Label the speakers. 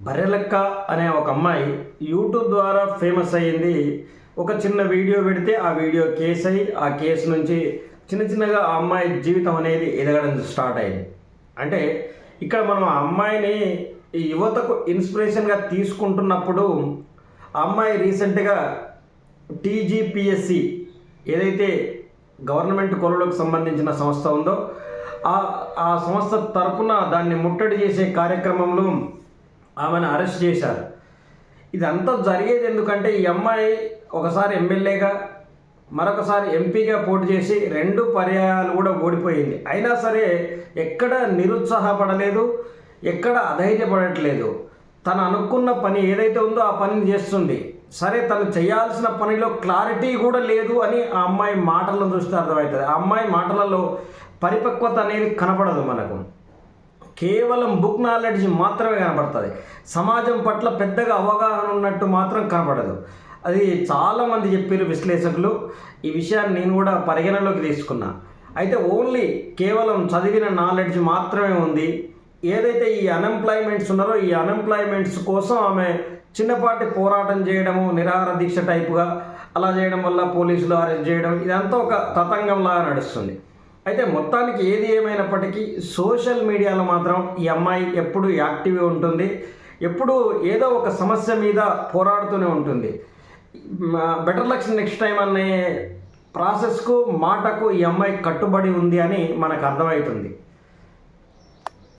Speaker 1: బర్రెలక్క అనే ఒక అమ్మాయి యూట్యూబ్ ద్వారా ఫేమస్ అయ్యింది. ఒక చిన్న వీడియో పెడితే ఆ వీడియో కేసు అయ్యి ఆ కేసు నుంచి చిన్న చిన్నగా ఆ అమ్మాయి జీవితం అనేది ఎదగడం స్టార్ట్ అయింది అంటే ఇక్కడ మనం ఆ అమ్మాయిని ఈ యువతకు ఇన్స్పిరేషన్గా తీసుకుంటున్నప్పుడు ఆ అమ్మాయి రీసెంట్గా టీజీపీఎస్సి ఏదైతే గవర్నమెంట్ కొలలకు సంబంధించిన సంస్థ ఉందో ఆ ఆ సంస్థ తరపున దాన్ని ముట్టడి చేసే కార్యక్రమంలో ఆమెను అరెస్ట్ చేశారు. ఇదంతా జరిగేది ఎందుకంటే ఈ అమ్మాయి ఒకసారి ఎమ్మెల్యేగా మరొకసారి ఎంపీగా పోటీ చేసి రెండు పర్యాయాలు కూడా ఓడిపోయింది. అయినా సరే ఎక్కడ నిరుత్సాహపడలేదు ఎక్కడ అధైర్యపడట్లేదు. తను అనుకున్న పని ఏదైతే ఉందో ఆ పనిని చేస్తుంది. సరే తను చేయాల్సిన పనిలో క్లారిటీ కూడా లేదు అని ఆ అమ్మాయి మాటలను చూస్తే అర్థమవుతుంది. ఆ అమ్మాయి మాటలలో పరిపక్వత అనేది కనపడదు మనకు. కేవలం బుక్ నాలెడ్జ్ మాత్రమే కనపడుతుంది సమాజం పట్ల పెద్దగా అవగాహన ఉన్నట్టు మాత్రం కనపడదు అది చాలామంది చెప్పారు విశ్లేషకులు. ఈ విషయాన్ని నేను కూడా పరిగణలోకి తీసుకున్నా. అయితే ఓన్లీ కేవలం చదివిన నాలెడ్జ్ మాత్రమే ఉంది. ఏదైతే ఈ అన్ఎంప్లాయ్మెంట్స్ ఉన్నారో ఈ అన్ఎంప్లాయ్మెంట్స్ కోసం ఆమె చిన్నపాటి పోరాటం చేయడము నిరాహార దీక్ష టైపుగా అలా చేయడం వల్ల పోలీసులు అరెస్ట్ చేయడం ఇదంతా ఒక తతంగంలాగా నడుస్తుంది. అయితే మొత్తానికి ఏది ఏమైనప్పటికీ సోషల్ మీడియాలో మాత్రం ఈ అమ్మాయి ఎప్పుడు యాక్టివ్ ఉంటుంది. ఎప్పుడు ఏదో ఒక సమస్య మీద పోరాడుతూనే ఉంటుంది. బెటర్ లక్స్ నెక్స్ట్ టైం అనే ప్రాసెస్కు మాటకు ఈ అమ్మాయి కట్టుబడి ఉంది అని మనకు అర్థమవుతుంది.